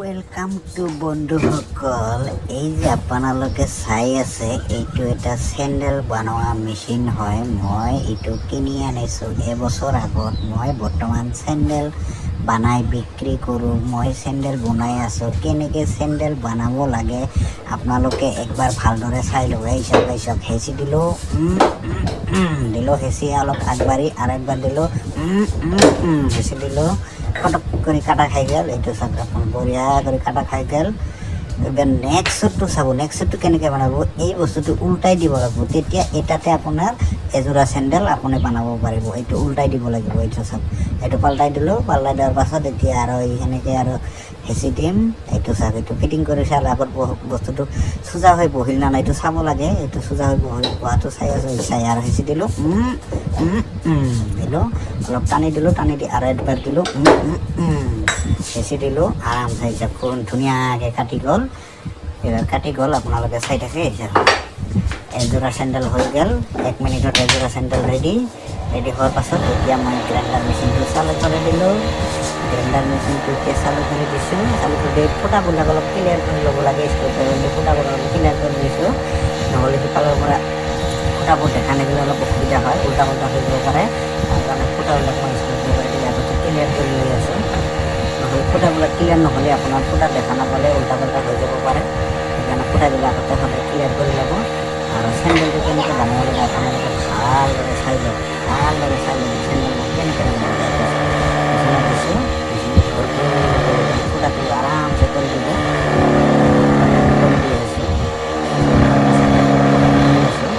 Welcome to বন্ধুসকল এই যে আপোনালোকে চাই আছে, এইটো এটা চেণ্ডেল বনোৱা মেচিন হয়। মই এইটো কিনি আনিছোঁ। এবছৰ আগত মই বৰ্তমান চেণ্ডেল বনাই বিক্ৰী কৰোঁ। মই চেণ্ডেল বনাই আছোঁ। কেনেকৈ চেণ্ডেল বনাব লাগে, আপোনালোকে একবাৰ ভালদৰে চাই ল'ব। এই চাওক, এই হেঁচি দিলোঁ। দিলোঁ হেঁচি। অলপ আগবাঢ়ি আৰু একবাৰ দিলোঁ হেঁচি দিলোঁ। কটক কৰি কাটা খাই গ'ল এইটো চাওক আপুনি বঢ়িয়া কৰি কাটা খাই গ'ল এবাৰ নেক্সটটো চাব নেক্সটটো কেনেকৈ বনাব? এই বস্তুটো উল্টাই দিব লাগিব। তেতিয়া এটাতে আপোনাৰ এযোৰা চেণ্ডেল আপুনি বনাব পাৰিব। এইটো উল্টাই দিব লাগিব, এইটো চাওক এইটো পাল্টাই দিলোঁ, পাল্টাই দিয়াৰ পাছত এতিয়া আৰু এই সেনেকৈ আৰু হেঁচি দিম। এইটো চাওক এইটো ফিটিং কৰি চালে আগত বস্তুটো সোজা হৈ বহিল না নাই, এইটো চাব লাগে। এইটো সোজা হৈ বহিল পোৱাটো চাই আছোঁ চাই আৰু হেঁচি দিলোঁ। দিলোঁ। অলপ টানি দিলোঁ, টানি দি আৰু এবাৰ দিলোঁ। হেঁচি দিলোঁ আৰামছে এতিয়া খুব ধুনীয়াকৈ কাটি গ'ল। এইবাৰ কাটি গ'ল আপোনালোকে চাই থাকে এতিয়া এযোৰা চেণ্ডেল হৈ গ'ল। এক মিনিটত এযোৰা চেণ্ডেল ৰেডি ৰেডি হোৱাৰ পাছত এতিয়া মই গ্ৰাইণ্ডাৰ মেচিনটো চালু কৰি দিলোঁ। গ্ৰাইণ্ডাৰ মেচিনটো এতিয়া চালু কৰি দিছোঁ। চালু কৰি দি ফুটাবিলাক অলপ ক্লিয়াৰ কৰি ল'ব লাগে। স্ক্ৰুড্ৰাইভাৰটো ফুটাবোৰ অলপ ক্লিয়াৰ কৰি দিছোঁ। নহ'লে সিফালৰ পৰা ফুটাবোৰ দেখা নাগিলে অলপ অসুবিধা হয়। উল্টা পুল্টা হৈ যাব পাৰে তাৰ ফুটাবিলাক মই স্ক্ৰুড্ৰাইভাৰ দি আগতে ক্লিয়াৰ কৰি লৈ আছোঁ নহ'লে ক্লিয়ার নহ'লে আপোনাৰ ফুটা দেখা নাপালে উল্টা পাল্টা হৈ যাব পাৰে। সেইকাৰণে ফুটাবিলাক সদায় ক্লিয়াৰ কৰি ল'ব। আৰু চেণ্ডেলটো কেনেকৈ বনাব লাগে আপোনালোকে ভালদৰে চাই লওক, ভালদৰে চাই ল'ব চেণ্ডেলটো কেনেকৈ বনাব লাগে। ফুটাটো আৰামছে কৰি দিব কৰি দি আছোঁ কৰি আছোঁ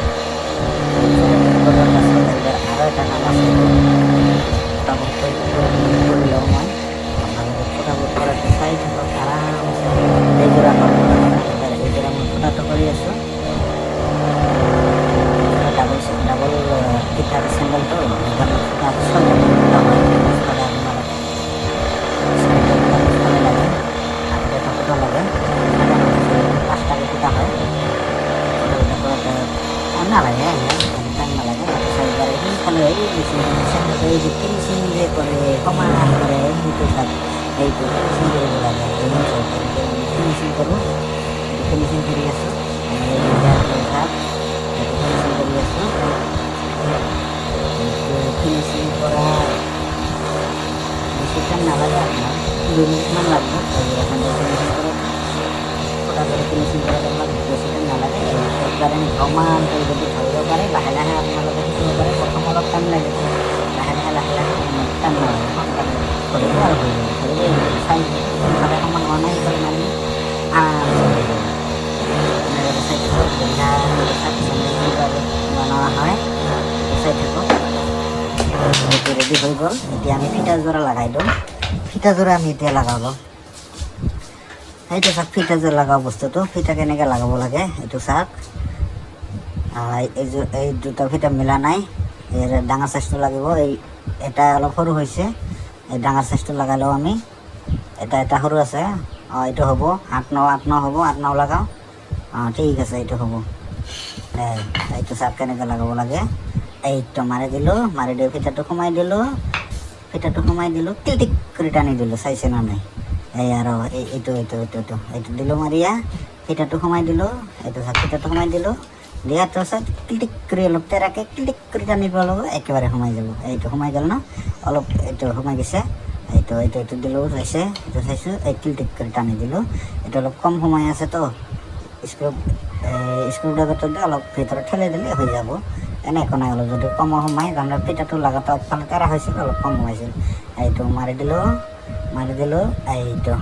কৰাৰ পাছত এইবাৰ আৰু এটা কাম আছে ফুটাবোৰ কৰি কৰি লওঁ মই আপোনালোকে ফুটাবোৰ কৰাটো চাই থাকক আৰামছে এইযোৰা কৰিব লাগে এইবাৰ এইযোৰা মই ফুটাটো কৰি আছোঁ ডাবল ডাবল পিঠাৰ চেণ্ডেলটো সেইকাৰণে ফুটা ছয়টা ফুটা হয় ছয়টা আপোনাৰ চাৰিটা ফুটা পিছফালে লাগে আগত এটা ফুটা লাগে ছয়টা নহয়, পাঁচটাকে ফুটা হয় ফুটাকেইটা কৰোঁতে টাইম নালাগে ইমান টাইম নালাগে চাৰিবাৰ সেইফালে এই যে ফিনিচিং যে ফিনিচিং কৰোঁ ফিনিচিং কৰি আছোঁ এই চাওক এইটো ফিনিচিং কৰি আছোঁ ফিনিচিং কৰা বেছি টাইম নালাগে আপোনাৰ দুই মিনিটমান লাগব এখন ফিনিচিং কৰোঁ ফুটা কৰি ফিনিচিং কৰাত আপোনাক বেছি টাইম নালাগে একবাৰে সমান কৰি যদি ধৰিব পাৰে লাহে লাহে আপোনালোকে শিকিব পাৰে প্ৰথম অলপ টাইম লাগিব লাহে লাহে লাহে লাহে টাইম নালাগে সোনকালে ধৰিব আৰু হৈ যাব ধৰিব চাই সোনকালে সমান হোৱা নাই কৰি মাৰি আৰামছে হৈ যাব বঢ়িয়া চাই চেণ্ডেলটো বনোৱা হয় গ'ল। এতিয়া আমি ফিটাযোৰা লগাই দিওঁ ফিটাযোৰা আমি এতিয়া লগালোঁ সেইটো চাওক ফিটা লগাওঁ বস্তুটো ফিটা কেনেকৈ লগাব লাগে? এইটো আহ, এইযোৰ এই দুটা ফিটা মিলা নাই। এই ডাঙৰ চাইজটো লাগিব। এই এটা অলপ সৰু হৈছে এই ডাঙৰ চাইজটো লগাই লওঁ আমি। এটা এটা সৰু আছে। অঁ এইটো হ'ব। আঠ ন আঠ ন হ'ব। আঠ ন লগাওঁ। অঁ ঠিক আছে এইটো হ'ব। এই, এইটো চাওক কেনেকৈ লগাব লাগে। এইটো মাৰি দিলোঁ মাৰি দি ফিটাটো সোমাই দিলোঁ ফিটাটো সোমাই দিলোঁ টিক কৰি টানি দিলোঁ, চাইছে না নাই। এই এই, এইটো এইটো এইটো এইটো এইটো দিলোঁ মাৰিয়া ফিটাটো সোমাই দিলোঁ, এইটো ফিটাটো সোমাই দিলোঁ, দিয়াৰ পাছত ক্লিক কৰি অলপ তেৰাকৈ ক্লিক কৰি টানি লাগিব, একেবাৰে সোমাই যাব। এইটো সোমাই গ'ল ন? অলপ এইটো সোমাই গৈছে। এইটো এইটো এইটো দিলোঁ, চাইছে, এইটো চাইছোঁ, এই ক্লিক কৰি টানি দিলোঁ। এইটো অলপ কম সোমাই আছেতো স্ক্ৰু স্ক্ৰু ড্ৰাইভাৰটো দি অলপ ভিতৰত ঠেলে দিলে হৈ যাব। এনে একো নাই যদি কম সোমাই তাৰমানে পিঠাটো লগাটো আগফালে তেৰা হৈছিল, অলপ কম সোমাইছিল এইটো মাৰি দিলোঁ মাৰি দিলোঁ, এইটো।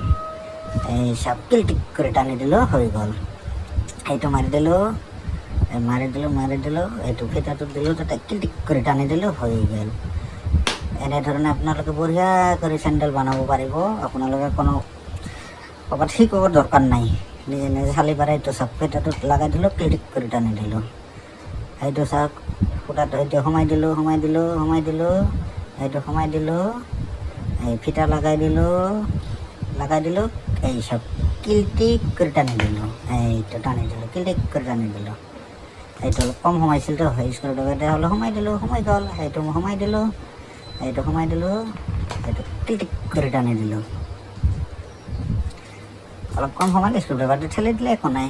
এই চব ক্লিক কৰি টানি দিলোঁ, হৈ গ'ল। এইটো মাৰি দিলোঁ মাৰি দিলোঁ মাৰি দিলোঁ, এইটো ফিটাটো দিলোঁ, তাতে ক্লিক কৰি টানি দিলোঁ, হৈ গ'ল। এনেধৰণে আপোনালোকে বঢ়িয়া কৰি চেণ্ডেল বনাব পাৰিব। আপোনালোকে কোনো ক'ৰবাত শিকিব দৰকাৰ নাই। নিজে নিজে চালি পাৰে এইটো চাওক ফিটাটোত লগাই দিলোঁ ক্লিক কৰি টানি দিলোঁ। সেইটো চাওক ফুটাটো এইটো সোমাই দিলোঁ সোমাই দিলোঁ সোমাই দিলোঁ এইটো সোমাই দিলোঁ, এই ফিটা লগাই দিলোঁ লগাই দিলোঁ, এই চব কিলটিক কৰি টানি দিলোঁ এইটো টানি দিলোঁ কিলটিক কৰি টানি দিলোঁ। এইটো অলপ কম সোমাইছিল তো সেই স্কুলত হ'লে, সোমাই দিলোঁ, সোমাই গ'ল মই সোমাই দিলোঁ এইটো সোমাই দিলোঁ এইটো কিলটিক কৰি টানি দিলোঁ। অলপ কম সময়ত স্ক্ৰুড্ৰাইভাৰটো ঠেলি দিলে একো নাই।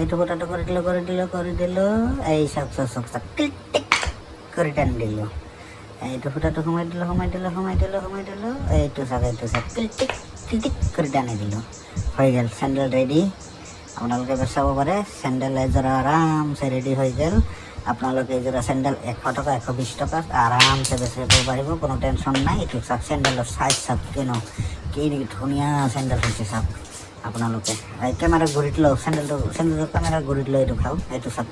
এইটো ফুটাটো কৰি দিলোঁ কৰি দিলোঁ কৰি দিলোঁ। এই চাওক চাওক চাওক চাওক টিক টিক কৰি টানি দিলোঁ। এইটো ফুটাটো সোমাই দিলোঁ সোমাই দিলোঁ সোমাই দিলোঁ সোমাই দিলোঁ। এইটো চাওক এইটো চাওক টিক টিক টিক টিক কৰি টানি দিলোঁ। হৈ গ'ল চেণ্ডেল ৰেডি আপোনালোকে এবাৰ চাব পাৰে চেণ্ডেল এযোৰা আৰামছে ৰেডি হৈ গ'ল। আপোনালোকে এইযোৰা চেণ্ডেল এশ টকা এশ বিছ টকাত আৰামছে বেচিব পাৰিব কোনো টেনশ্যন নাই। এইটো চাওক চেণ্ডেলৰ চাইজ চাওক কিনো? কি ধুনীয়া চেণ্ডেল হৈছে চাওক আপোনালোকে। কেমেৰা ঘূৰিত লওক চেণ্ডেলটো চেণ্ডেলৰ কেমেৰা ঘূৰিত লৈ এইটো খাওঁ সেইটো চাওক।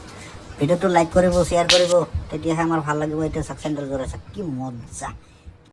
ভিডিঅ'টো লাইক কৰিব শ্বেয়াৰ কৰিব, তেতিয়াহে আমাৰ ভালো লাগিব এইটো চাওক চেণ্ডেলযোৰা চাওক, কি মজা।